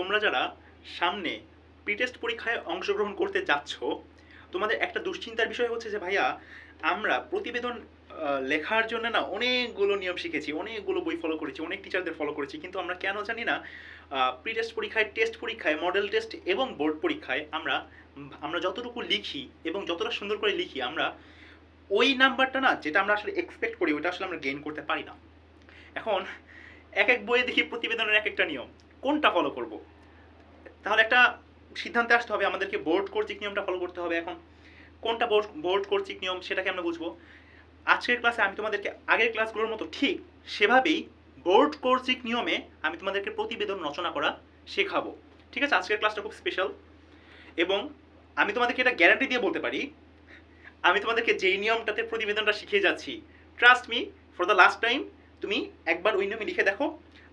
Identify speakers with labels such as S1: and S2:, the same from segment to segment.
S1: তোমরা যারা সামনে প্রিটেস্ট পরীক্ষায় অংশগ্রহণ করতে যাচ্ছ, তোমাদের একটা দুশ্চিন্তার বিষয় হচ্ছে যে, ভাইয়া, আমরা প্রতিবেদন লেখার জন্য না অনেকগুলো নিয়ম শিখেছি, অনেকগুলো বই ফলো করেছি, অনেক টিচারদের ফলো করেছি, কিন্তু আমরা কেন জানি না প্রি টেস্ট পরীক্ষায় টেস্ট পরীক্ষায় মডেল টেস্ট এবং বোর্ড পরীক্ষায় আমরা আমরা যতটুকু লিখি এবং যতটা সুন্দর করে লিখি, আমরা ওই নাম্বারটা না যেটা আমরা আসলে এক্সপেক্ট করি ওটা আসলে আমরা গেইন করতে পারি না। এখন এক এক বইয়ে দেখি প্রতিবেদনের এক একটা নিয়ম। কোনটা ফলো করব? তাহলে একটা সিদ্ধান্তে আসতে হবে, আমাদেরকে বোর্ড কর্তৃক নিয়মটা ফলো করতে হবে এখন। কোনটা বোর্ড বোর্ড কর্তৃক নিয়ম সেটাকে আমরা বুঝব। আজকের ক্লাসে আমি তোমাদেরকে আগের ক্লাসগুলোর মতো ঠিক সেভাবেই বোর্ড কর্তৃক নিয়মে আমি তোমাদেরকে প্রতিবেদন রচনা করা শেখাবো। ঠিক আছে? আজকের ক্লাসটা খুব স্পেশাল এবং আমি তোমাদেরকে এটা গ্যারান্টি দিয়ে বলতে পারি, আমি তোমাদেরকে যেই নিয়মটাতে প্রতিবেদনটা শিখিয়ে যাচ্ছি trust me for the last time তুমি একবার ওই নিয়মে লিখে দেখো।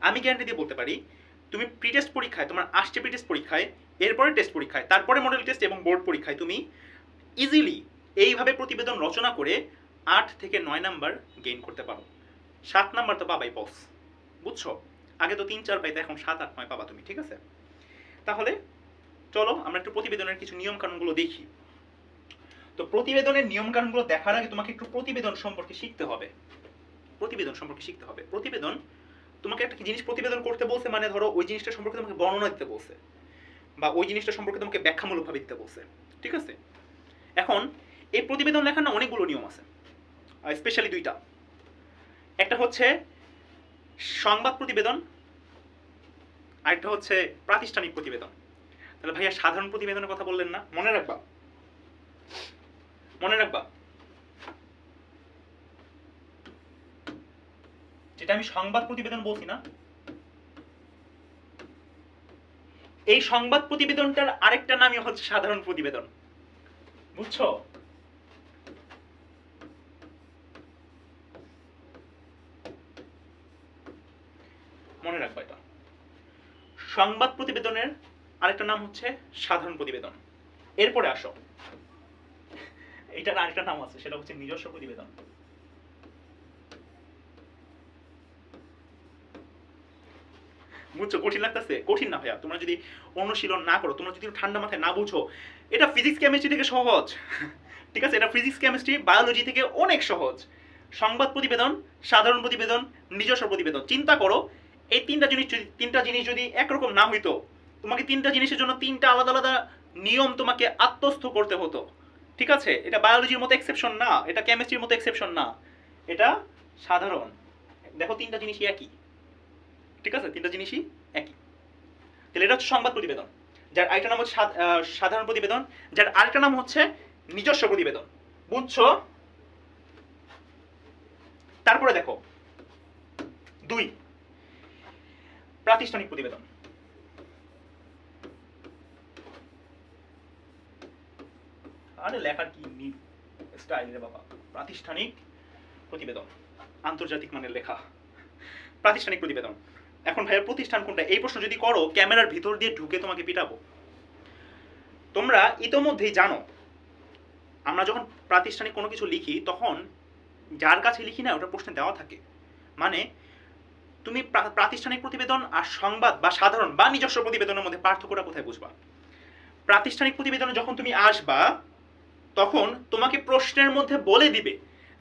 S1: আমি গ্যারান্টি দিয়ে বলতে পারি তুমি প্রি টেস্ট পরীক্ষায়, তোমার আসছে প্রি টেস্ট পরীক্ষায়, এরপরে টেস্ট পরীক্ষায়, তারপরে মডেল টেস্ট এবং বোর্ড পরীক্ষায় তুমি ইজিলি এইভাবে প্রতিবেদন রচনা করে আট থেকে নয় নাম্বার গেইন করতে পারো। সাত নাম্বার তো পাবাই বস বুঝছ? আগে তো তিন, চার পাইতে, এখন সাত, আট, নয় পাবা তুমি, ঠিক আছে? তাহলে চলো আমরা একটু প্রতিবেদনের কিছু নিয়ম কানুনগুলো দেখি। তো প্রতিবেদনের নিয়ম কানুনগুলো দেখার আগে তোমাকে একটু প্রতিবেদন সম্পর্কে শিখতে হবে। প্রতিবেদন সম্পর্কে শিখতে হবে। প্রতিবেদন তোমাকে একটা জিনিস প্রতিবেদন করতে বলছে মানে ধরো ওই জিনিসটা সম্পর্কে তোমাকে বর্ণনা দিতে বলছে বা ওই জিনিসটা সম্পর্কে তোমাকে ব্যাখ্যামূলকভাবে দিতে বলছে, ঠিক আছে? এখন এই প্রতিবেদন লেখার না অনেকগুলো নিয়ম আছে স্পেশালি দুইটা। একটা হচ্ছে সংবাদ প্রতিবেদন, আরেকটা হচ্ছে প্রাতিষ্ঠানিক প্রতিবেদন। তাহলে ভাইয়া সাধারণ প্রতিবেদনের কথা বললেন না, মনে রাখবা। মনে রাখবা। যেটা আমি সংবাদ প্রতিবেদন বলছি না, এই সংবাদ প্রতিবেদনটার আরেকটা নামই হচ্ছে সাধারণ প্রতিবেদন। বুঝছ? মনে রাখব এটা। সংবাদ প্রতিবেদনের আরেকটা নাম হচ্ছে সাধারণ প্রতিবেদন। এরপরে আসো। এটার আরেকটা নাম আছে, সেটা হচ্ছে নিজস্ব প্রতিবেদন। বুঝছ? কঠিন লাগতেছে? কঠিন না ভাইয়া। তোমরা যদি অনুশীলন না করো, তোমরা যদি ঠান্ডা মাথায় না বুঝো, এটা ফিজিক্স কেমিস্ট্রি থেকে সহজ। ঠিক আছে? এটা ফিজিক্স কেমিস্ট্রি বায়োলজি থেকে অনেক সহজ। সংবাদ প্রতিবেদন, সাধারণ প্রতিবেদন, নিজস্ব প্রতিবেদন। চিন্তা করো, এই তিনটা জিনিস যদি তিনটা জিনিস যদি একরকম না হইতো, তোমাকে তিনটা জিনিসের জন্য তিনটা আলাদা আলাদা নিয়ম তোমাকে আত্মস্থ করতে হতো। ঠিক আছে? এটা বায়োলজির মতো এক্সেপশন না, এটা কেমিস্ট্রির মতো এক্সেপশন না। এটা সাধারণ। দেখো তিনটা জিনিসই একই। ঠিক আছে? তিনটা জিনিসই একই। তাহলে এটা হচ্ছে সংবাদ প্রতিবেদন, যার আরেকটা নাম হচ্ছে সাধারণ প্রতিবেদন, যার আরেকটা নাম হচ্ছে নিজস্ব প্রতিবেদন। বুঝছ? তারপরে দেখো, দুই, প্রাতিষ্ঠানিক প্রতিবেদন। আরে লেখার কি স্টাইল রে বাবা? প্রাতিষ্ঠানিক প্রতিবেদন, আন্তর্জাতিক মানের লেখা। প্রাতিষ্ঠানিক প্রতিবেদন। এখন ভাইয়ের প্রতিষ্ঠান কোনটা? এই প্রশ্ন যদি করো, ক্যামেরার ভিতর দিয়ে ঢুকে তোমাকে পিটাবো। তোমরা ইতোমধ্যেই জানো, আমরা যখন প্রাতিষ্ঠানিক কোনো কিছু লিখি, তখন যার কাছে লিখি না, ওটা প্রশ্নে দেওয়া থাকে। মানে তুমি প্রাতিষ্ঠানিক প্রতিবেদন আর সংবাদ বা সাধারণ বা নিজস্ব প্রতিবেদনের মধ্যে পার্থক্যটা কোথায় বুঝবা? প্রাতিষ্ঠানিক প্রতিবেদনে যখন তুমি আসবা, তখন তোমাকে প্রশ্নের মধ্যে বলে দিবে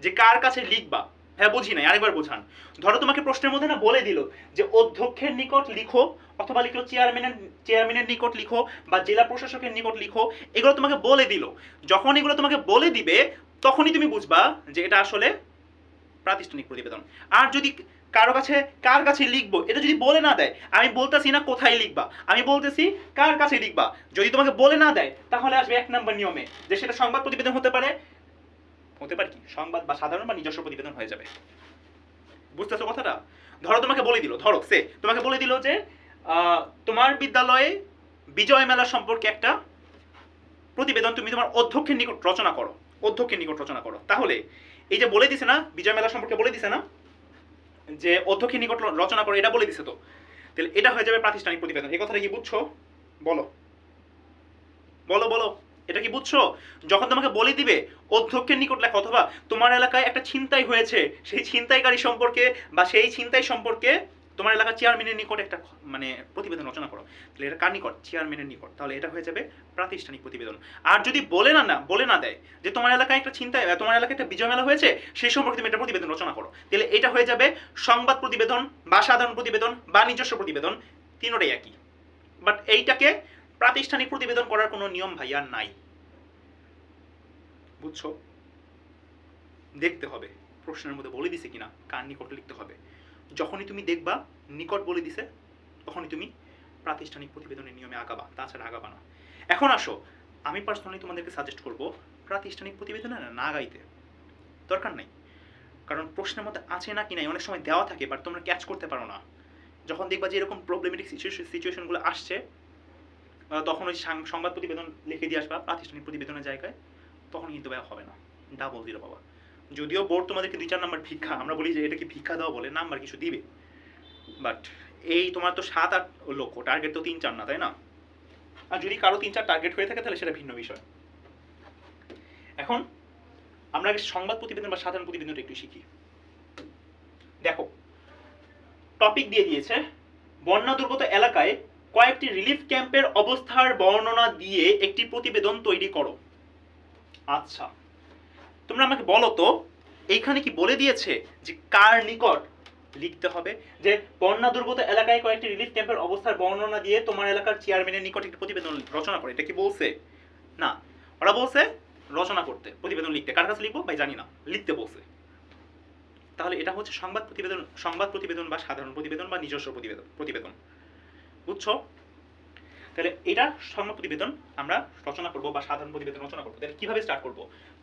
S1: যে কার কাছে লিখবা। হ্যাঁ বুঝি নাই, আরেকবার বোঝান। ধরো তোমাকে প্রশ্নের মধ্যে না বলে দিল যে অধ্যক্ষের নিকট লিখো অথবা লিখলো চেয়ারম্যানের চেয়ারম্যানের নিকট লিখো বা জেলা প্রশাসকের নিকট লিখো, এগুলো তোমাকে বলে দিল। যখন এগুলো তোমাকে বলে দিবে, তখনই তুমি বুঝবা যে এটা আসলে প্রাতিষ্ঠানিক প্রতিবেদন। আর যদি কারও কাছে, কার কাছে লিখব, এটা যদি বলে না দেয়, আমি বলতেছি না কোথায় লিখবা, আমি বলতেছি কার কাছে লিখবা। যদি তোমাকে বলে না দেয়, তাহলে আসবে এক নম্বর নিয়মে, যে সেটা সংবাদ প্রতিবেদন হতে পারে হতে পারে কি? সংবাদ বা সাধারণ বা নিজস্ব প্রতিবেদন হয়ে যাবে। বুঝতেছো কথাটা? ধরো তোমাকে বলে দিল, ধরো, সে তোমাকে বলে দিল যে তোমার বিদ্যালয়ে বিজয় মেলা সম্পর্কে একটা প্রতিবেদন তুমি তোমার অধ্যক্ষের নিকট রচনা করো, অধ্যক্ষের নিকট রচনা করো। তাহলে এই যে বলে দিছে না, বিজয় মেলা সম্পর্কে বলে দিছে না, যে অধ্যক্ষের নিকট রচনা করো, এটা বলে দিছে তো। তাহলে এটা হয়ে যাবে প্রাতিষ্ঠানিক প্রতিবেদন। এই কথাটা কি বুঝছ? বলো। বলো বলো। এটা কি বুঝছ? যখন তোমাকে বলে দিবে, অধ্যক্ষের নিকট লেখা, অথবা তোমার এলাকায় একটা ছিনতাই হয়েছে, সেই ছিনতাইকারী সম্পর্কে বা সেই ছিনতাই সম্পর্কে তোমার এলাকার চেয়ারম্যানের নিকট একটা মানে প্রতিবেদন রচনা করো। তাহলে এটা কার নিকট? চেয়ারম্যানের নিকট। তাহলে এটা হয়ে যাবে প্রাতিষ্ঠানিক প্রতিবেদন। আর যদি বলে না না, বলে না দেয় যে তোমার এলাকায় একটা চিন্তা তোমার এলাকায় একটা বিজয় মেলা হয়েছে, সেই সম্পর্কে তুমি একটা প্রতিবেদন রচনা করো। তাহলে এটা হয়ে যাবে সংবাদ প্রতিবেদন, বা সাধারণ প্রতিবেদন, বা নিজস্ব প্রতিবেদন, তিনোটাই একই। বাট এইটাকে প্রাতিষ্ঠানিক প্রতিবেদন করার কোনো নিয়ম ভাইয়া নাই। বুঝছ? দেখতে হবে, প্রশ্নের মধ্যে বলে দিছে কিনা, কার নিকট লিখতে হবে। যখনই তুমি দেখবা নিকট বলে দিছে, তখনই তুমি প্রাতিষ্ঠানিক প্রতিবেদনের নিয়মে আগাবা, তাছাড়া আগাবা না। এখন আসো, আমি পার্সোনালি তোমাদেরকে সাজেস্ট করব প্রাতিষ্ঠানিক প্রতিবেদনে না না গাইতে। দরকার নাই। কারণ প্রশ্নের মধ্যে আছে না কি নাই, অনেক সময় দেওয়া থাকে বাট তোমরা ক্যাচ করতে পারো না। যখন দেখবা যে এরকম প্রবলেমেটিক সিচুয়েশনগুলো আসছে তখন ওই সংবাদ প্রতিবেদন লিখে দিয়ে আসবা, প্রাতিষ্ঠানিক প্রতিবেদনের জায়গায়, তখন কিন্তু হবে না। ডাবল দিল বাবা। যদিও বোর্ড তোমাদেরকে দুই চার নাম্বার ভিক্ষা, আমরা বলি যে এটা কি ভিক্ষা দেওয়া বলে নাম্বার কিছু দিবে। বাট এই তোমার তো সাত আট লক্ষ টার্গেট তো তিন চার না, তাই না? আর যদি কারও তিন চার টার্গেট হয়ে থাকে, তাহলে সেটা ভিন্ন বিষয়। এখন আমরা সংবাদ প্রতিবেদন বা সাধারণ প্রতিবেদনটা একটু শিখি। দেখো টপিক দিয়ে দিয়েছে, বন্যা দুর্গত এলাকায় কয়েকটি রিলিফ ক্যাম্পের অবস্থার বর্ণনা দিয়ে একটি প্রতিবেদন তৈরি করো। আচ্ছা তোমরা আমাকে বলো তো, এইখানে কি বলে দিয়েছে যে কার নিকট লিখতে হবে? যে বন্যা দুর্গত এলাকায় কয়েকটি রিলিফ ক্যাম্পের অবস্থার বর্ণনা দিয়ে তোমার এলাকার চেয়ারম্যানের নিকট একটি প্রতিবেদন রচনা করে। এটা কি বলছে? না, ওরা বলছে রচনা করতে, প্রতিবেদন লিখতে। কার কাছে লিখব? ভাই, জানি না। লিখতে বলছে। তাহলে এটা হচ্ছে সংবাদ প্রতিবেদন সংবাদ প্রতিবেদন বা সাধারণ প্রতিবেদন বা নিজস্ব প্রতিবেদন প্রতিবেদন। বুঝছ? তাহলে এটা সংবাদ প্রতিবেদন আমরা রচনা করব বা সাধারণ প্রতিবেদন রচনা করব। তাহলে কীভাবে স্টার্ট করব?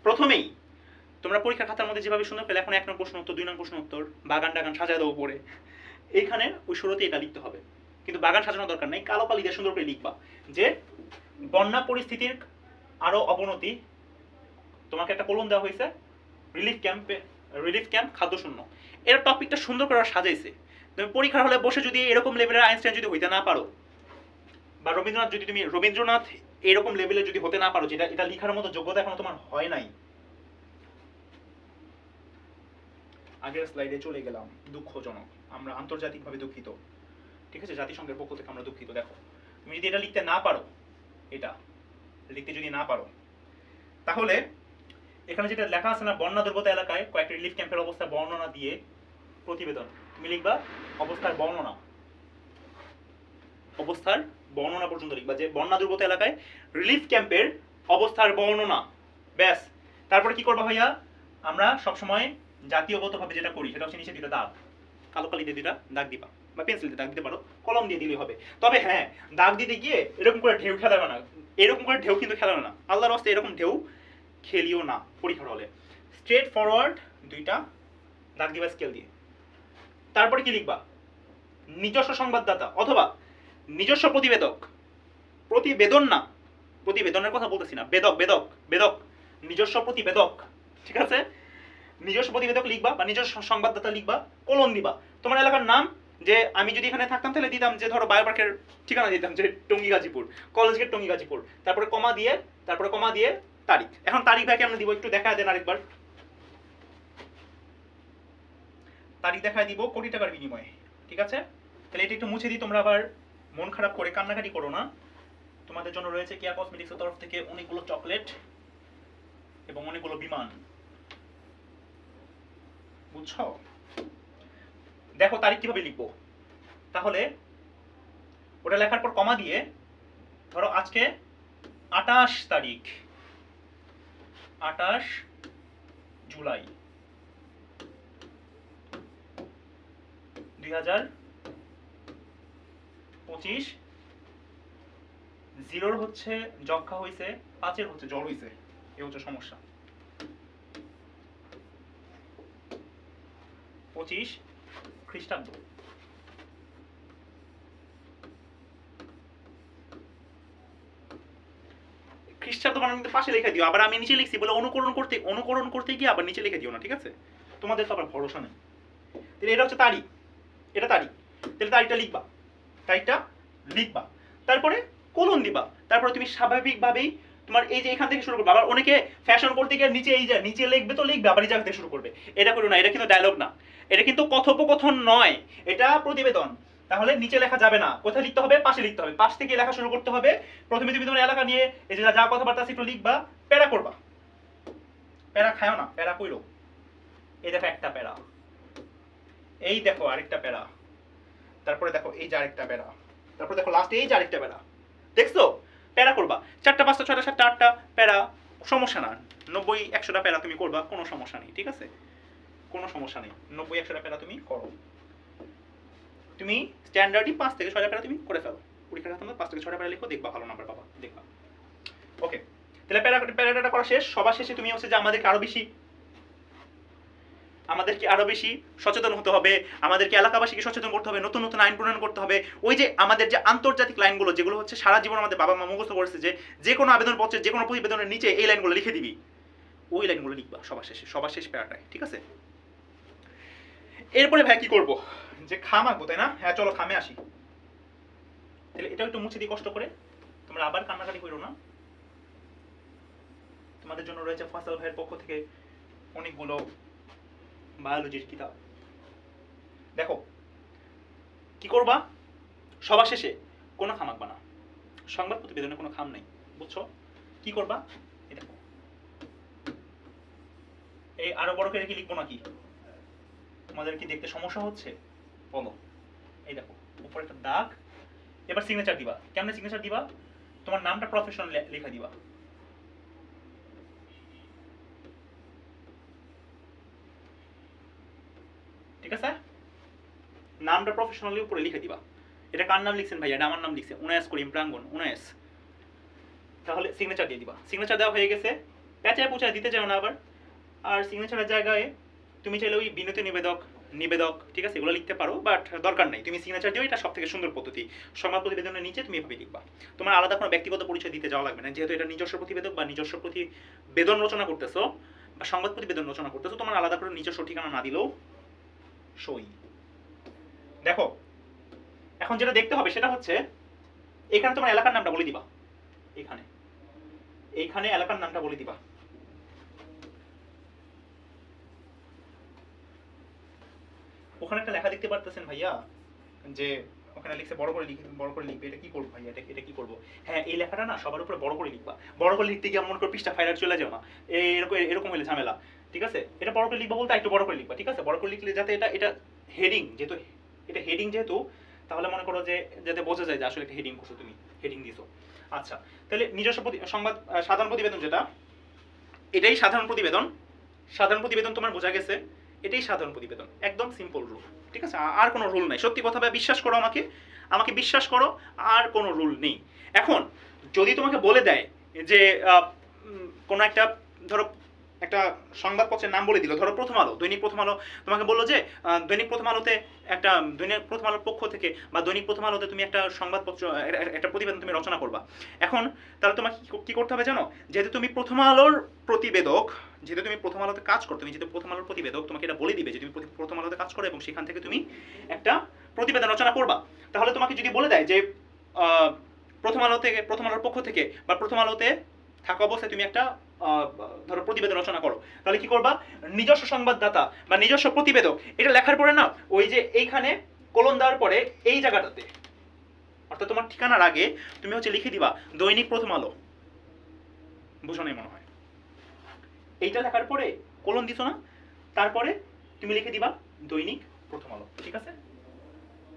S1: প্রথমেই তোমরা পরীক্ষা খাতার মধ্যে যেভাবে সুন্দর পেলে এখন এক নম্বর প্রশ্ন উত্তর, দুই নম্বর প্রশ্ন উত্তর, বাগান টাগান সাজায় দেবো পরে এইখানে ওই শুরুতে এটা লিখতে হবে। কিন্তু বাগান সাজানোর দরকার নেই, কালো কালি দিয়ে সুন্দর করে লিখবা যে বন্যা পরিস্থিতির আরও অবনতি, তোমাকে একটা কলম দেওয়া হয়েছে রিলিফ ক্যাম্পে রিলিফ ক্যাম্প খাদ্যশূন্য। এর টপিকটা সুন্দর করে সাজাইছে। তুমি পরীক্ষার হলে বসে যদি এরকম লেভেলের আইনস্টাইন যদি হইতে না পারো, বা রবীন্দ্রনাথ যদি তুমি, রবীন্দ্রনাথ এরকম লেভেলে যদি হতে না পারো, যেটা, এটা লেখার মতো যোগ্যতা এখনও তোমার হয় নাই। আগের স্লাইডে চলে গেলাম, দুঃখজনক। আমরা আন্তর্জাতিকভাবে দুঃখিত। ঠিক আছে? জাতিসংঘের পক্ষ থেকে আমরা দুঃখিত। দেখো, তুমি যদি এটা লিখতে না পারো, এটা, লিখতে যদি না পারো, তাহলে এখানে যেটা লেখা আছে না, বন্যা দুর্গত এলাকায় কয়েকটি রিলিফ ক্যাম্পের অবস্থা বর্ণনা দিয়ে প্রতিবেদন। তুমি লিখবা অবস্থার বর্ণনা। অবস্থার বর্ণনা পর্যন্ত লিখবা। যে বন্যা দুর্গত এলাকায় রিলিফ ক্যাম্পের অবস্থার বর্ণনা। ব্যাস। তারপরে কি করবা ভাইয়া? আমরা সবসময় জাতীয়গতভাবে যেটা করি, সেটা হচ্ছে নিচে দুটো দাগ। কালো কালি দিয়ে দুটা দাগ দিবা বা পেন্সিল দিয়ে দাগ দিতে পারো। কলম দিয়ে দিলেই হবে। তবে হ্যাঁ দাগ দিতে গিয়ে এরকম করে ঢেউ খেলাবে না। এরকম করে ঢেউ কিন্তু খেলাবে না। আল্লাহর হস্তে এরকম ঢেউ খেলিও না পরীক্ষার হলে। স্ট্রেট ফরওয়ার্ড দুইটা দাগ দিবা স্কেল দিয়ে। তারপরে কি লিখবা? নিজস্ব সংবাদদাতা অথবা নিজস্ব প্রতিবেদক। প্রতিবেদন না, প্রতিবেদনের কথা বলতেছি না। বেদক বেদক বেদক। নিজস্ব প্রতিবেদক, ঠিক আছে? নিজস্ব প্রতিবেদক লিখবা বা নিজস্ব সংবাদদাতা লিখবা কলম দিবা। তোমার এলাকার নাম, যে আমি যদি এখানে থাকতাম তাহলে দিতাম যে ধরো বায়ো পার্কের ঠিকানা দিতাম, যে টঙ্গী গাজীপুর কলেজ গেট টঙ্গী গাজীপুর তারপরে কমা দিয়ে, তারপরে কমা দিয়ে তারিখ। এখন তারিখ ভাই কেমন দিব একটু দেখা দেন আরেকবার। তারিখ দেখায় দিব কোটি টাকার বিনিময়ে, ঠিক আছে? তাহলে এটা একটু মুছে দিই, তোমরা আবার মন খারাপ করে কান্নাকাটি করো না। তোমাদের জন্য রয়েছে কেয়া কসমেটিক্সের তরফ থেকে অনেকগুলো চকলেট এবং অনেকগুলো বিমান। বুঝছ? দেখো তারিখ কীভাবে লিখব। তাহলে ওটা লেখার পর কমা দিয়ে ধরো আজকে আটাশ তারিখ, আটাশ জুলাই। হাজার পঁচিশ। জিরোর হচ্ছে যক্ষা হয়েছে পাঁচের হচ্ছে জ্বর হয়েছে এ হচ্ছে সমস্যা। পঁচিশ খ্রিস্টাব্দ। খ্রিস্টাব্দ বানান কিন্তু পাশে লিখে দিও, আবার আমি নিচে লিখছি, বলে অনুকরণ করতে অনুকরণ করতে গিয়ে আবার নিচে লিখে দিও না, ঠিক আছে? তোমাদের তো আবার ভরসা নেই। এটা হচ্ছে তারিখ। এটা তারিখ। তাহলে তারিখটা লিখবা। তারিখটা লিখবা। তারপরে কোলন দিবা। তারপরে তুমি স্বাভাবিকভাবেই তোমার এই যে এখান থেকে শুরু করবে। আবার অনেকে ফ্যাশন করতে গিয়ে নিচে এই যে, নিচে লিখবে তো লিখবে, আবার এই জায়গা থেকে শুরু করবে। এটা করো না, এটা কিন্তু ডায়লগ না। এটা কিন্তু কথোপকথন নয়। এটা প্রতিবেদন। তাহলে নিচে লেখা যাবে না। কোথায় লিখতে হবে? পাশে লিখতে হবে। পাশ থেকে লেখা শুরু করতে হবে। প্রথমে তুমি তোমার এলাকা নিয়ে এই যে যা কথাবার্তা আছে একটু লিখবা। প্যারা করবা। প্যারা খায়ও না। প্যারা কইরো। এই দেখো একটা প্যারা। এই দেখো আরেকটা প্যারা। তারপরে দেখো এই যে আরেকটা প্যারা। তারপরে দেখো লাস্টে এই যে আরেকটা প্যারা। দেখছ? প্যারা করবা। চারটা, পাঁচটা, ছয়টা, সাতটা, আটটা প্যারা, সমস্যা না। নব্বই, একশোটা প্যারা তুমি করবা, কোনো সমস্যা নেই, ঠিক আছে? কোনো সমস্যা নেই। নব্বই, একশোটা প্যারা তুমি করো। তুমি স্ট্যান্ডার্ডই পাঁচ থেকে ছয়টা প্যারা তুমি করে ফেলো। পরীক্ষার মধ্যে পাঁচ থেকে ছয়টা প্যারা লিখো, দেখবা ভালো নাম্বার পাবা, দেখবা। ওকে তাহলে প্যারা, প্যারাটা করা শেষ। সবার শেষে তুমি হচ্ছে যে আমাদেরকে আরও বেশি আমাদেরকে আরও বেশি সচেতন হতে হবে, আমাদেরকে এলাকাবাসীকে সচেতন করতে হবে, নতুন নতুন আইন প্রণয়ন করতে হবে। ওই যে আমাদের যে আন্তর্জাতিক লাইনগুলো, যেগুলো হচ্ছে সারা জীবন আমাদের বাবা মা মুখস্থ করেছে যে যে কোনো আবেদনপত্রে যে কোনো প্রতিবেদনের নিচে এই লাইনগুলো লিখে দিবি। ওই লাইনগুলো লিখবা, সবার শেষে, সবার শেষ প্যারাটায়, ঠিক আছে? এরপরে ভাই কি করব? যে খাম আঁকবো তাই না? হ্যাঁ চলো খামে আসি। তাহলে এটাও একটু মুছে দিই কষ্ট করে। তোমরা আবার কান্নাকাটি করো না। তোমাদের জন্য রয়েছে ফসল ভাইয়ের পক্ষ থেকে অনেকগুলো বায়োলজির কিতাব। দেখো, কি করবা? সবার শেষে কোনো খাম আঁকবা না। সংবাদ প্রতিবেদনে কোনো খাম নেই, বুঝছ? কি করবা? এই দেখো। এই আরও বড় করে কি লিখব নাকি? তোমাদের কি দেখতে সমস্যা হচ্ছে? বলো। এই দেখো, উপরে একটা দাগ। এবার সিগনেচার দিবা। কেমনে সিগনেচার দিবা? তোমার নামটা প্রফেশনাল লেখা দিবা। আছে নামটা প্রফেশনালি উপরে লিখে দিবা। এটা কার নাম লিখছেন ভাই এটা আমার নাম লিখছে। উনায়াস করিম প্রাঙ্গন উনায়াস তাহলে সিগনেচার দিয়ে দিবা। সিগনেচার দেওয়া হয়ে গেছে। প্যাচায় পুচায় দিতে চাও না আবার। আর সিগনেচারের জায়গায় তুমি চাইলে ওই বিনতি নিবেদক নিবেদক, ঠিক আছে, এগুলো লিখতে পারো বাট দরকার নেই। তুমি সিগনেচার দিও, এটা সব থেকে সুন্দর পদ্ধতি। সংবাদ প্রতিবেদনের নিচে তুমি এভাবে লিখবা। তোমার আলাদা কোনো ব্যক্তিগত পরিচয় দিতে যাওয়া লাগবে না। যেহেতু এটা নিজস্ব প্রতিবেদক বা নিজস্ব প্রতিবেদন রচনা করতেছো, বা সংবাদ প্রতিবেদন রচনা করতেছো, তোমার আলাদা করে নিজস্ব ঠিকানা না দিলেও সই। দেখো, এখন যেটা দেখতে হবে সেটা হচ্ছে, এখানে তোমার এলাকার নামটা বলে দিবা। এখানে। এইখানে এলাকার নামটা বলে দিবা। ওখানে একটা লেখা দেখতে পারতেছেন ভাইয়া, যে ওখানে লিখছে বড় করে লিখে বড় করে লিখবে। এটা কি করব ভাইয়া? এটা এটা কি করব? হ্যাঁ এই লেখাটা না সবার উপরে বড় করে লিখবা। বড় করে লিখতে গিয়ে মনে করে পৃষ্ঠা ফাইলার চলে যাও না। এরকম এরকম হলে ঝামেলা। ঠিক আছে? এটা বড় করে লিখবা বলতে একটু বড় করে লিখবা, ঠিক আছে? বড় করে লিখলে যাতে এটা এটা হেডিং যেহেতু, এটা হেডিং যেহেতু, তাহলে মনে করো যে, যাতে বোঝা যায় যে আসলে একটা হেডিং করছ তুমি হেডিং দিছো। আচ্ছা তাহলে নিজস্ব সংবাদ সাধারণ প্রতিবেদন যেটা, এটাই সাধারণ প্রতিবেদন। সাধারণ প্রতিবেদন তোমার বোঝা গেছে, এটাই সাধারণ প্রতিবেদন, একদম সিম্পল রুল ঠিক আছে? আর কোনো রুল নাই। সত্যি কথা বিশ্বাস করো আমাকে আমাকে বিশ্বাস করো, আর কোনো রুল নেই। এখন, যদি তোমাকে বলে দেয় যে কোনো একটা, ধরো একটা সংবাদপত্রের নাম বলে দিল। ধরো প্রথম আলো, দৈনিক প্রথম আলো তোমাকে বলল যে দৈনিক প্রথম আলোতে একটা, দৈনিক প্রথম আলোর পক্ষ থেকে বা দৈনিক প্রথম আলোতে তুমি একটা সংবাদপত্র একটা প্রতিবেদন তুমি রচনা করবা। এখন তাহলে তোমাকে কি করতে হবে জানো? যেহেতু তুমি প্রথম আলোর প্রতিবেদক, যেহেতু তুমি প্রথম আলোতে কাজ করো, তুমি যেহেতু প্রথম আলোর প্রতিবেদক, তোমাকে এটা বলে দিবে যে তুমি প্রথম আলোতে কাজ করো এবং সেখান থেকে তুমি একটা প্রতিবেদন রচনা করবা। তাহলে তোমাকে যদি বলে দেয় যে প্রথম আলো থেকে প্রথম আলোর পক্ষ থেকে বা প্রথম আলোতে থাকা অবস্থায় তুমি একটা ধরো প্রতিবেদন রচনা করো। তাহলে কি করবা? নিজস্ব সংবাদদাতা বা নিজস্ব প্রতিবেদক, এটা লেখার পরে না, ওই যে এইখানে কলম দেওয়ার পরে এই জায়গাটাতে, অর্থাৎ তোমার ঠিকানার আগে তুমি হচ্ছে লিখে দিবা, দৈনিক প্রথম আলো। বুঝো নাই মনে হয়? এইটা লেখার পরে কলম দিছো না, তারপরে তুমি লিখে দিবা দৈনিক প্রথম আলো, ঠিক আছে?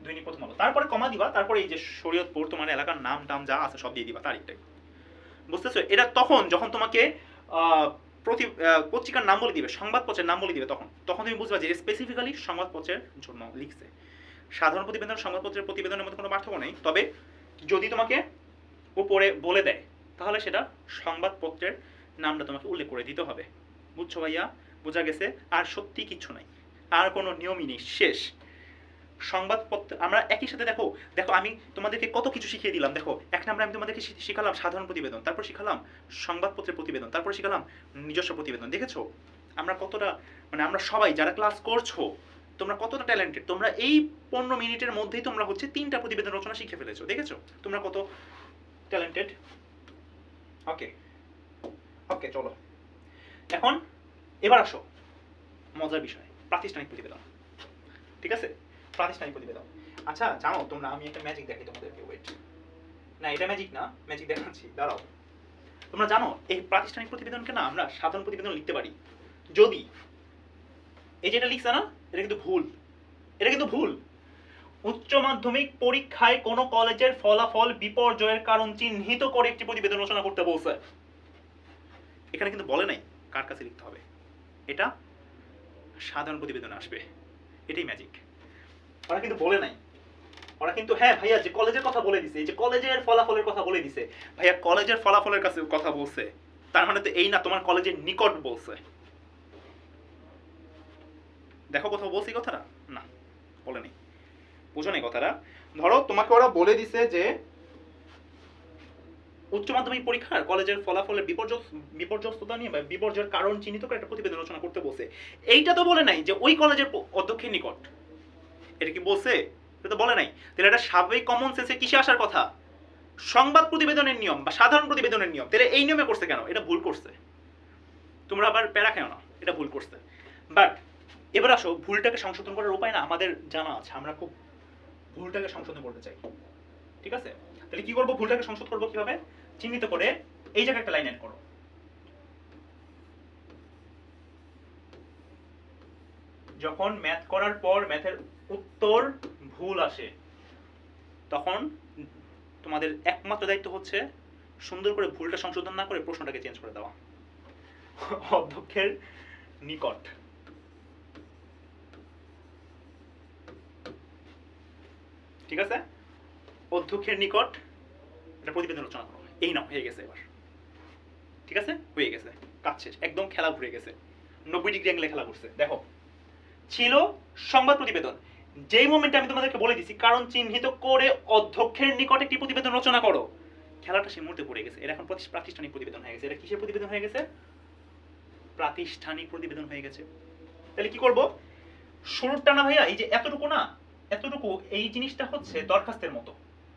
S1: দৈনিক প্রথম আলো। তারপরে কমা দিবা, তারপরে এই যে শরীয়তপুর, তোমার এলাকার নাম, টাম যা আছে, সব দিয়ে দিবা, তারিখটাই। বুঝতেছো? এটা তখন যখন তোমাকে প্রতি পত্রিকার নাম বলে দিবে সংবাদপত্রের নাম বলে দিবে তখন। তখন তুমি বুঝবা যে স্পেসিফিক্যালি সংবাদপত্রের জন্য লিখছে। সাধারণ প্রতিবেদন সংবাদপত্রের প্রতিবেদনের মধ্যে কোনো পার্থক্য নেই। তবে যদি তোমাকে উপরে বলে দেয়, তাহলে সেটা সংবাদপত্রের নামটা তোমাকে উল্লেখ করে দিতে হবে। বুঝছ ভাইয়া? বোঝা গেছে? আর সত্যি কিছু নাই। আর কোনো নিয়মই নেই। শেষ। সংবাদপত্র, আমরা একই সাথে দেখো দেখো আমি তোমাদেরকে কত কিছু শিখিয়ে দিলাম, দেখো। এক নম্বরে আমি তোমাদেরকে শিখালাম সাধারণ প্রতিবেদন, তারপর শিখালাম সংবাদপত্রের প্রতিবেদন, তারপর শিখালাম নিজস্ব প্রতিবেদন, দেখেছ? আমরা কতটা মানে আমরা সবাই যারা ক্লাস করছ, তোমরা কতটা ট্যালেন্টেড তোমরা এই পনেরো মিনিটের মধ্যেই তোমরা হচ্ছে তিনটা প্রতিবেদন রচনা শিখে ফেলেছো, দেখেছ? তোমরা কত ট্যালেন্টেড ওকে ওকে চলো। এখন, এবার আসো, মজার বিষয়, প্রাতিষ্ঠানিক প্রতিবেদন, ঠিক আছে? প্রাতিষ্ঠানিক প্রতিবেদন। আচ্ছা জানো, তোমরা, আমি একটা ম্যাজিক দেখাই তোমাদেরকে ওয়েট না, এটা ম্যাজিক না ম্যাজিক দেখাচ্ছি, দাঁড়াও। তোমরা জানো, এই প্রাতিষ্ঠানিক প্রতিবেদনকে না, আমরা সাধারণ প্রতিবেদন লিখতে পারি। যদি, এই যেটা লিখছে না, এটা কিন্তু ভুল। এটা কিন্তু ভুল। উচ্চ মাধ্যমিক পরীক্ষায় কোন কলেজের ফলাফল বিপর্যয়ের কারণ চিহ্নিত করে একটি প্রতিবেদন রচনা করতে বলছে। এখানে কিন্তু বলে নাই কার কাছে লিখতে হবে। এটা সাধারণ প্রতিবেদন আসবে। এটাই ম্যাজিক ওরা কিন্তু বলে নাই। ওরা কিন্তু হ্যাঁ ভাইয়া, যে কলেজের কথা বলে দিছে, এই যে কলেজের ফলাফলের কথা বলে দিছে, ভাইয়া কলেজের ফলাফলের কাছে কথা বলছে, তার মানে তো এই না তোমার কলেজের নিকট বলছে। দেখো কোথাও বলছি কথাটা? না, বলে নেই। বুঝো নেই কথাটা। ধরো তোমাকে ওরা বলে দিছে যে, উচ্চ মাধ্যমিক পরীক্ষার কলেজের ফলাফলের বিপর্যস্ততা নিয়ে বিপর্যয়ের কারণ চিহ্নিত করে একটা প্রতিবেদন রচনা করতে বলছে। এইটা তো বলে নাই যে ওই কলেজের অধ্যক্ষের নিকট। এটা কি বলছে? এটা তো বলে নাই। তাহলে এটা স্বাভাবিক কমন সেন্সে কিসে আসার কথা? সংবাদ প্রতিবেদনের নিয়ম বা সাধারণ প্রতিবেদনের নিয়ম। তাহলে এই নিয়মে করছে কেন? এটা ভুল করছে। তোমরা আবার প্যারা খেও না। এটা ভুল করছে। বাট এবার আসো, ভুলটাকে সংশোধন করার উপায় না, আমাদের জানা আছে। আমরা খুব ভুলটাকে সংশোধন করতে চাই। ঠিক আছে? তাহলে কি করব? ভুলটাকে সংশোধন করব কীভাবে? চিহ্নিত করে এই জায়গায় একটা লাইন অ্যাড করো। যখন ম্যাথ করার পর ম্যাথের উত্তর ভুল আসে। তখন তোমাদের একমাত্র দায়িত্ব হচ্ছে সুন্দর করে ভুলটা সংশোধন না করে প্রশ্নটাকে চেঞ্জ করে দেওয়া। অধ্যক্ষের নিকট। ঠিক আছে? অধ্যক্ষের নিকট একটা প্রতিবেদন রচনা করো। এই নাও, হয়ে গেছে এবার। ঠিক আছে? হয়ে গেছে। কাজ শেষ। একদম খেলা ঘুরে গেছে। নব্বই ডিগ্রি অ্যাঙ্গেলে খেলা ঘুরছে দেখো, ছিল সংবাদ প্রতিবেদন। যেই মোমেন্টে আমি তোমাদেরকে বলে দিছি, কারণ চিহ্নিত করে অধ্যক্ষের নিকট একটি প্রতিবেদন রচনা করো। খেলাটা সেই মুহূর্তে পড়ে গেছে। এটা এখন প্রাতিষ্ঠানিক প্রতিবেদন হয়ে গেছে। এটা কিসের প্রতিবেদন হয়ে গেছে? প্রাতিষ্ঠানিক প্রতিবেদন হয়ে গেছে। তাহলে কি করব? শুরুটা না ভাইয়া, এই যে এতটুকু না, এতটুকু এই জিনিসটা হচ্ছে দরখাস্তের মতো।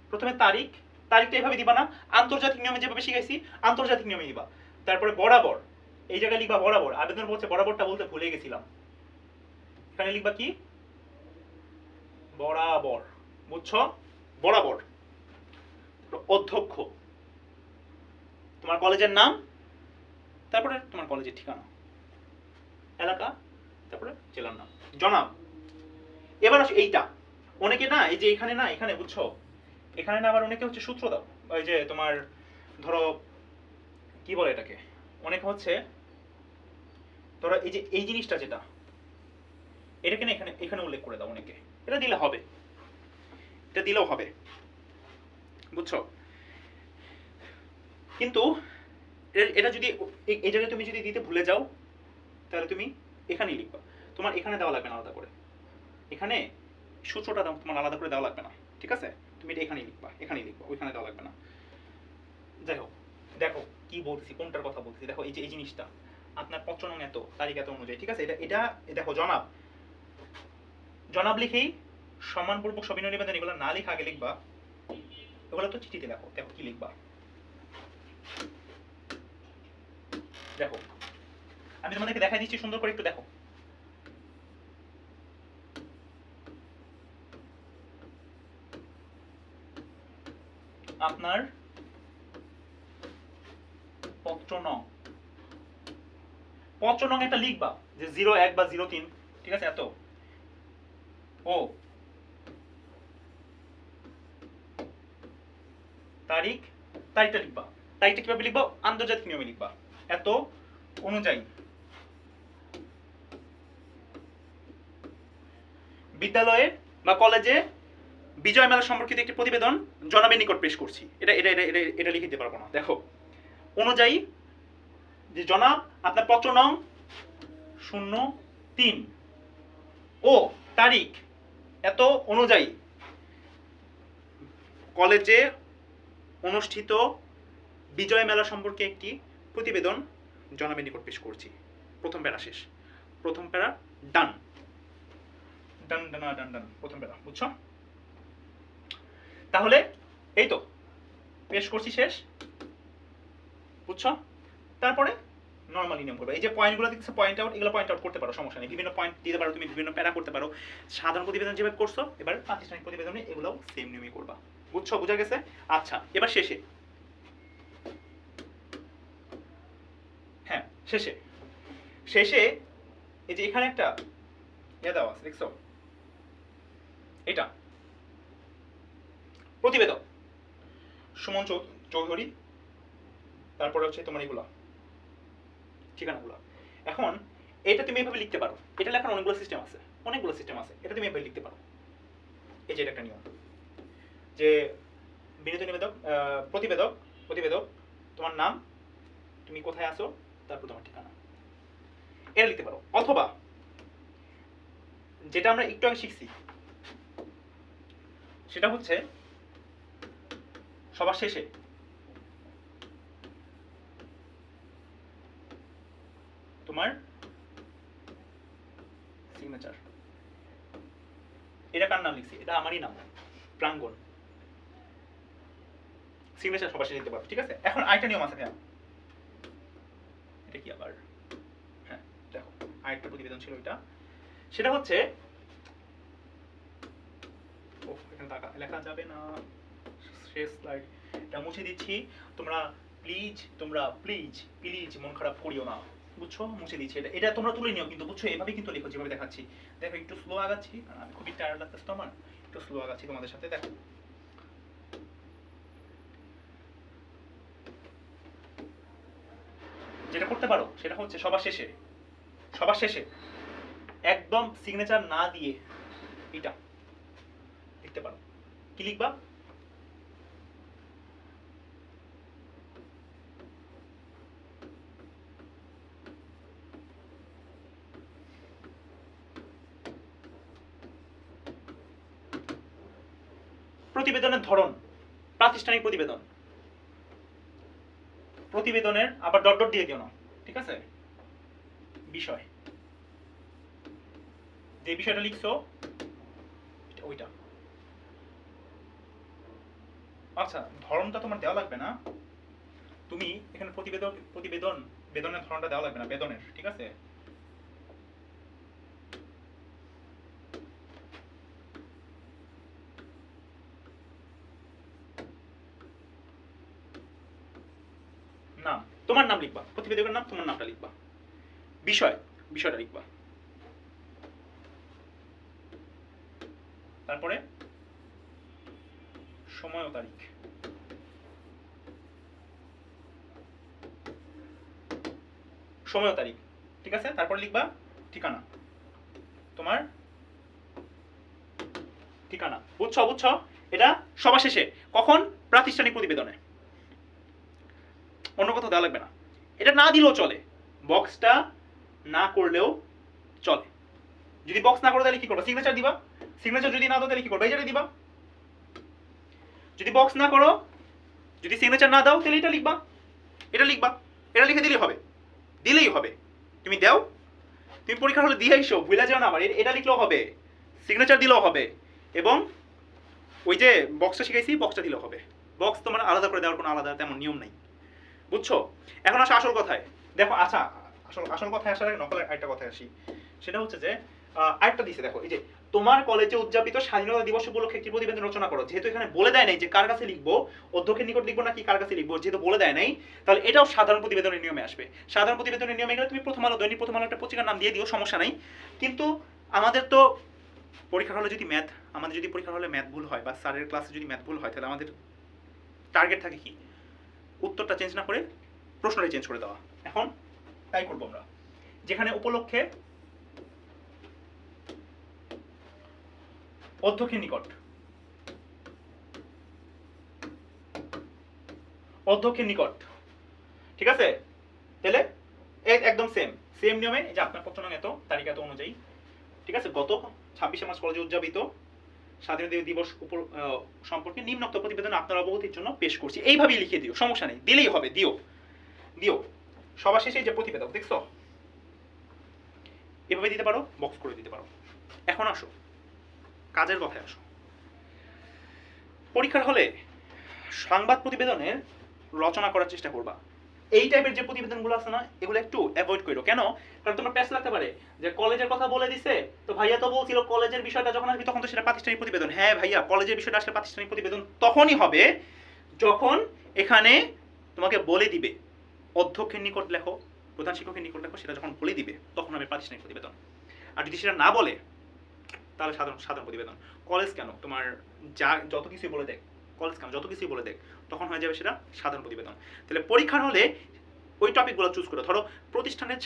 S1: প্রথমে তারিখ, তারিখটা এভাবে দিবা না। আন্তর্জাতিক নিয়মে যেভাবে শিখাইছি, আন্তর্জাতিক নিয়মে দিবা। তারপরে বরাবর, এই জায়গায় লিখবা বরাবর। আবেদন বলছে বরাবরটা বলতে ভুলে গেছিলাম। এখানে লিখবা কি? বরাবর। বুঝছ? বরাবর। অধ্যক্ষ। তোমার কলেজের নাম? তারপরে তোমার কলেজের ঠিকানা। এলাকা? তারপরে জেলার নাম। জনাব। এবার আসো এইটা। অনেকে না, এই যে এখানে না, এখানে বুঝছ? এখানে না আবার অনেকে হচ্ছে সূত্র দাও। ওই যে তোমার, ধরো, কি বলে এটাকে? অনেক হচ্ছে, ধরো এই যে, এই জিনিসটা যেটা, এটাকে না এখানে এখানে উল্লেখ করে দাও অনেকে। এটা দিলে হবে। এটা দিলেও হবে। বুঝছ? কিন্তু এটা যদি এই জায়গায় তুমি যদি দিতে ভুলে যাও, তাহলে তুমি এখানেই লিখবা। তোমার এখানে দেওয়া লাগবে না আলাদা করে। এখানে সূত্রটা তোমার আলাদা করে দেওয়া লাগবে না। ঠিক আছে? তুমি এটা এখানেই লিখবা এখানেই লিখবা, ওইখানে দেওয়া লাগবে না। যাই হোক, দেখো কি বলছি কোনটার কথা বলছি দেখো এই যে, এই জিনিসটা, আপনার পত্র নং এত, তারিখ এত অনুযায়ী, ঠিক আছে? এটা এটা দেখো জনাব জনাব লিখেই সম্মানপূর্বক সবিনয় নিবেদন এগুলো না লিখে আগে লিখবা। এগুলো তো চিঠিতে লেখো, দেখো কি লিখবা। দেখো, আমি তোমাদেরকে দেখাই দিচ্ছি, সুন্দর করে একটু দেখো। আপনার পত্র নং পত্র নং একটা লিখবা, যে জিরো এক বা জিরো তিন, ঠিক আছে, এত। ও। তারিখ? তারিখটা লিখবা। তারিখটা কীভাবে লিখবা? আন্তর্জাতিক নিয়মে লিখবা। এত অনুযায়ী। বিদ্যালয়ে বা কলেজে বিজয় মেলা সম্পর্কিত একটি প্রতিবেদন জনাবের নিকট পেশ করছি। এটা এটা এটা এটা লিখে দিতে পারব না। দেখো, অনুযায়ী যে জনাব, আপনার পত্র নং শূন্য তিন। ও, তারিখ। এত অনুযায়ী কলেজে অনুষ্ঠিত বিজয় মেলা সম্পর্কে একটি প্রতিবেদন জনাবের নিকট পেশ করছি। প্রথম প্যারা শেষ। প্রথম প্যারা ডান। ডান ডান ডান ডান। প্রথম প্যারা, বুঝছ? তাহলে এই তো, পেশ করছি শেষ। বুঝছ? তারপরে নর্মালি নিয়ম করবে। এই যে পয়েন্টগুলো দেখছ পয়েন্ট আউট এগুলো পয়েন্ট আউট করতে পারো, সমস্যা নেই। বিভিন্ন পয়েন্ট দিতে পারো, তুমি বিভিন্ন প্যারা করতে পারো। সাধারণ প্রতিবেদন যেভাবে করছ, এবার প্রাতিষ্ঠানিক প্রতিবেদনে এগুলোও সেম নিয়মই করবা। বুঝছ? বোঝা গেছে? আচ্ছা এবার শেষে। হ্যাঁ শেষে। শেষে এই যে এখানে একটা ইয়ে দেওয়া আছে, দেখছ? এটা। প্রতিবেদক সুমন চৌধুরী। তারপরে হচ্ছে তোমার এগুলো। ঠিকানাগুলো। এখন এটা তুমি এভাবে লিখতে পারো। এটা লেখার অনেকগুলো সিস্টেম আছে। অনেকগুলো সিস্টেম আছে। এটা তুমি এভাবে লিখতে পারো। এই যে একটা নিয়ম। যে বিনোদন নিবেদক প্রতিবেদক প্রতিবেদক, তোমার নাম, তুমি কোথায় আছো, তারপর তোমার ঠিকানা। এটা লিখতে পারো। অথবা যেটা আমরা একটু আগে শিখছি, সেটা হচ্ছে সবার শেষে তোমার সিগনেচার এটা কার নাম লিখছি? এটা আমারই নাম। প্রাঙ্গণ। সিগনেচার সবার দিতে পারো, ঠিক আছে? এখন আরেকটা নিয়ম আছে এটা কি আবার? হ্যাঁ দেখো, আরেকটা প্রতিবেদন ছিল এটা। সেটা হচ্ছে, ও, এখানে লেখা যাবে না। শেষ স্লাইড এটা মুছে দিচ্ছি। তোমরা প্লিজ তোমরা প্লিজ প্লিজ মন খারাপ করিও না। বুঝছ? মুছে দিচ্ছি এটা এটা তোমরা তুলে নিও কিন্তু, বুঝছ? এভাবে কিন্তু লিখো, যেভাবে দেখাচ্ছি। দেখো, একটু স্লো আগাচ্ছি। আমি খুবই টায়ার্ড লাগতেছে তো আমার। একটু স্লো আগাচ্ছি তোমাদের সাথে, দেখো। যেটা করতে পারো, সেটা হচ্ছে সবার শেষে। সবার শেষে। একদম সিগনেচার না দিয়ে এটা লিখতে পারো। কি লিখবা? প্রতিবেদনের ধরন, প্রাতিষ্ঠানিক প্রতিবেদন। প্রতিবেদনের আবার ডট ডট দিয়ে দিও না, ঠিক আছে? বিষয়। যে বিষয়টা লিখছো ওইটা। আচ্ছা ধরনটা তোমার দেওয়া লাগবে না। তুমি এখানে প্রতিবেদন প্রতিবেদন বেদনের ধরনটা দেওয়া লাগবে না, বেদনের, ঠিক আছে নাম তোমার নাম লিখবা। প্রতিবেদকের নাম, তোমার নামটা লিখবা। বিষয়, বিষয়টা লিখবা। তারপরে সময় ও তারিখ। সময় ও তারিখ, ঠিক আছে? তারপর লিখবা ঠিকানা। তোমার ঠিকানা। বুঝছ বুঝছ? এটা সবার শেষে। কখন? প্রাতিষ্ঠানিক প্রতিবেদনে। কোথাও দেওয়া লাগবে না। এটা না দিলেও চলে। বক্সটা না করলেও চলে। যদি বক্স না করো তাহলে কি করব? সিগনেচার দিবা। সিগনেচার যদি না দাও তাহলে কি করব? এই জায়গায় দিবা। যদি বক্স না করো, যদি সিগনেচার না দাও তাহলে এটা লিখবা। এটা লিখবা। এটা লিখে দিলেই হবে। দিলেই হবে। তুমি দাও। তুমি পরীক্ষা হলে দিয়ে এসো ভুলে যাও না আমার। এটা লিখলেও হবে। সিগনেচার দিলেও হবে। এবং ওই যে বক্সটা শিখাইছি, বক্সটা দিলেও হবে। বক্স তোমার আলাদা করে দেওয়ার কোনো আলাদা তেমন নিয়ম নাই। বুঝছ? এখন আসা আসল কথায়। দেখো আচ্ছা আসল আসল কথায় আসার আগে নকলের আরেকটা কথায় আসি। সেটা হচ্ছে যে আরেকটা দিছে, দেখো, এই যে, তোমার কলেজে উদযাপিত স্বাধীনতা দিবস উপলক্ষে একটি প্রতিবেদন রচনা করো। যেহেতু এখানে বলে দেয় নাই যে কার কাছে লিখব, অধ্যক্ষের নিকট লিখব নাকি কার কাছে লিখব, যেহেতু বলে দেয় নাই, তাহলে এটাও সাধারণ প্রতিবেদনের নিয়মে আসবে। সাধারণ প্রতিবেদনের নিয়মে গেলে তুমি প্রথম আলো, দৈনিক প্রথম আলো একটা পত্রিকার নাম দিয়ে দিও, সমস্যা নাই। কিন্তু আমাদের তো পরীক্ষার হলে যদি ম্যাথ আমাদের যদি পরীক্ষার হলে ম্যাথ ভুল হয় বা স্যারের ক্লাসে যদি ম্যাথ ভুল হয়, তাহলে আমাদের টার্গেট থাকে কি? উত্তরটা চেঞ্জ না করে প্রশ্নটাই চেঞ্জ করে দেওয়া। এখন তাই করব আমরা। যেখানে উপলক্ষে অধ্যক্ষের নিকট অধ্যক্ষের নিকট, ঠিক আছে? তাহলে একদম সেম সেম নিয়মে যে আপনার পত্র এত, তারিখ এত অনুযায়ী, ঠিক আছে? গত ছাব্বিশে মার্চ কলেজে উদযাপিত স্বাধীনতা দিবস উপর সম্পর্কে নিম্নোক্ত প্রতিবেদন আপনার অবগতির জন্য পেশ করছি। এইভাবেই লিখে দিও, সমস্যা নেই, দিলেই হবে, দিও। দিও। সবার শেষে যে প্রতিবেদক দেখছ? এভাবে দিতে পারো বক্স করে দিতে পারো। এখন আসো, কাজের কথায় আসো। পরীক্ষার হলে সংবাদ প্রতিবেদনের রচনা করার চেষ্টা করবা। এই টাইপের যে প্রতিবেদনগুলো আছে না, এগুলো একটু অ্যাভয়েড করো কেন? কারণ তোমার প্যাস লাগতে পারে। যে কলেজের কথা বলে দিছে, তো ভাইয়া তো বলছিল কলেজের বিষয়টা যখন আসবে তখন তো সেটা প্রাতিষ্ঠানিক প্রতিবেদন। হ্যাঁ ভাইয়া কলেজের বিষয়টা আসলে প্রাতিষ্ঠানিক প্রতিবেদন তখনই হবে যখন এখানে তোমাকে বলে দিবে। অধ্যক্ষের নিকট লেখো, প্রধান শিক্ষকের নিকট লেখো, সেটা যখন বলে দিবে, তখন হবে প্রাতিষ্ঠানিক প্রতিবেদন। আর যদি সেটা না বলে, তাহলে সাধারণ সাধারণ প্রতিবেদন। কলেজ কেন? তোমার যা, যত কিছুই বলে দেখ কলেজ কেন? যত কিছুই বলে দেখ তখন হয়ে যাবে সেটা সাধারণ প্রতিবেদন। তাহলে পরীক্ষার হলে ওই টপিকগুলো চুজ করো। ধরো প্রতিষ্ঠানের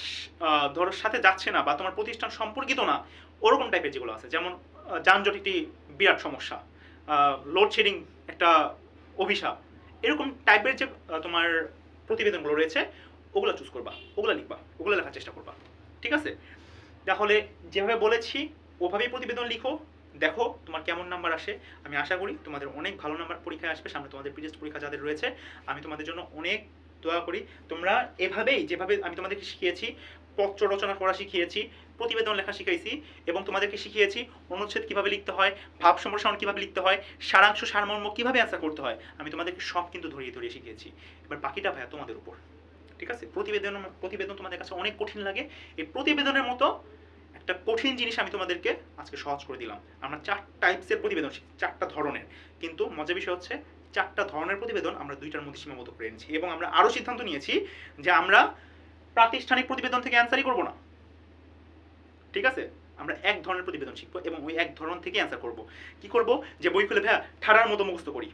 S1: ধরো সাথে যাচ্ছে না বা তোমার প্রতিষ্ঠান সম্পর্কিত না, ওরকম টাইপের যেগুলো আছে, যেমন যানজট একটি বিরাট সমস্যা লোডশেডিং একটা অভিশাপ, এরকম টাইপের যে তোমার প্রতিবেদনগুলো রয়েছে, ওগুলো চুজ করবা, ওগুলো লিখবা, ওগুলো লেখার চেষ্টা করবা। ঠিক আছে? তাহলে যেভাবে বলেছি, ওভাবেই প্রতিবেদন লিখো দেখো তোমার কেমন নাম্বার আসে। আমি আশা করি তোমাদের অনেক ভালো নাম্বার পরীক্ষায় আসবে, সামনে তোমাদের প্রিটেস্ট পরীক্ষা যাদের রয়েছে, আমি তোমাদের জন্য অনেক দোয়া করি। তোমরা এভাবেই, যেভাবে আমি তোমাদেরকে শিখিয়েছি, পত্র রচনা করা শিখিয়েছি, প্রতিবেদন লেখা শিখাইছি এবং তোমাদেরকে শিখিয়েছি অনুচ্ছেদ কীভাবে লিখতে হয়, ভাব সম্প্রসারণ কীভাবে লিখতে হয়, সারাংশ, সারমর্ম কীভাবে অ্যান্সার করতে হয়, আমি তোমাদেরকে সব কিন্তু ধরিয়ে ধরিয়ে শিখিয়েছি। এবার বাকিটা ভাইয়া তোমাদের উপর। ঠিক আছে? প্রতিবেদন প্রতিবেদন তোমাদের কাছে অনেক কঠিন লাগে। এই প্রতিবেদনের মতো একটা কঠিন জিনিস আমি তোমাদেরকে আজকে সহজ করে দিলাম। আমরা চার টাইপসের প্রতিবেদন চারটা ধরনের। কিন্তু মজার বিষয় হচ্ছে, চারটা ধরনের প্রতিবেদন আমরা দুইটার মধ্যে সীমাবদ্ধ করে এনেছি এবং আমরা আরও সিদ্ধান্ত নিয়েছি যে আমরা প্রাতিষ্ঠানিক প্রতিবেদন থেকে অ্যান্সারই করব না। ঠিক আছে? আমরা এক ধরনের প্রতিবেদন শিখব এবং ওই এক ধরন থেকে অ্যান্সার করব। কি করব? যে বই খুলে, ভাইয়া, ঠাড়ার মতো মুখস্থ করি।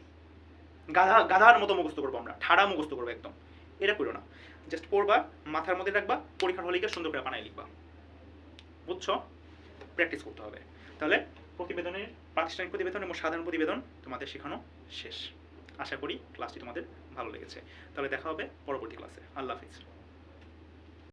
S1: গাধা, গাধার মতো মুখস্থ করব আমরা, ঠাড়া মুখস্থ করব একদম। এটা করো না। জাস্ট পড়বা, মাথার মধ্যে রাখবা, পরীক্ষার হলে গিয়ে সুন্দর করে বানায় লিখবা। বুঝছ? প্র্যাকটিস করতে হবে। তাহলে প্রতিবেদনের প্রাতিষ্ঠানিক প্রতিবেদন এবং সাধারণ প্রতিবেদন তোমাদের শেখানো শেষ। আশা করি ক্লাসটি তোমাদের ভালো লেগেছে। তাহলে দেখা হবে পরবর্তী ক্লাসে আল্লাহ হাফিজ।